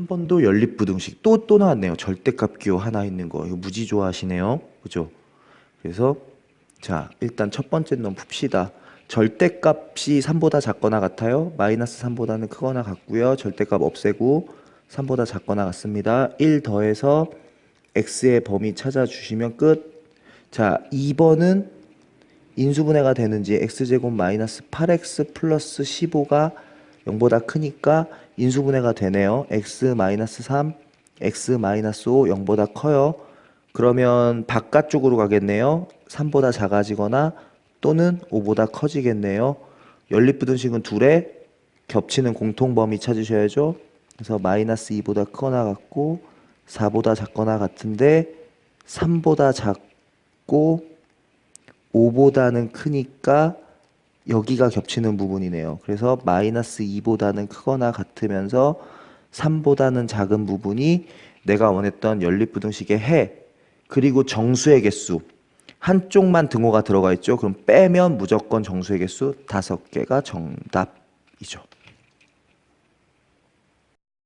한 번 더 연립부등식 또 또 나왔네요. 절대값 기호 하나 있는 거 이거 무지 좋아하시네요. 그죠? 그래서 자 일단 첫 번째 놈 풉시다. 절대값이 3보다 작거나 같아요. 마이너스 3보다는 크거나 같고요. 절대값 없애고 3보다 작거나 같습니다. 1 더해서 x의 범위 찾아주시면 끝. 자 2번은 인수분해가 되는지 x제곱 마이너스 8x 플러스 15가 0보다 크니까 인수분해가 되네요. x 마이너스 3, x 마이너스 5 0보다 커요. 그러면 바깥쪽으로 가겠네요. 3보다 작아지거나 또는 5보다 커지겠네요. 연립부등식은 둘에 겹치는 공통범위 찾으셔야죠. 그래서 마이너스 2보다 크거나 같고 4보다 작거나 같은데 3보다 작고 5보다는 크니까 여기가 겹치는 부분이네요. 그래서 마이너스 2보다는 크거나 같으면서 3보다는 작은 부분이 내가 원했던 연립부등식의 해 그리고 정수의 개수 한쪽만 등호가 들어가 있죠. 그럼 빼면 무조건 정수의 개수 다섯 개가 정답이죠.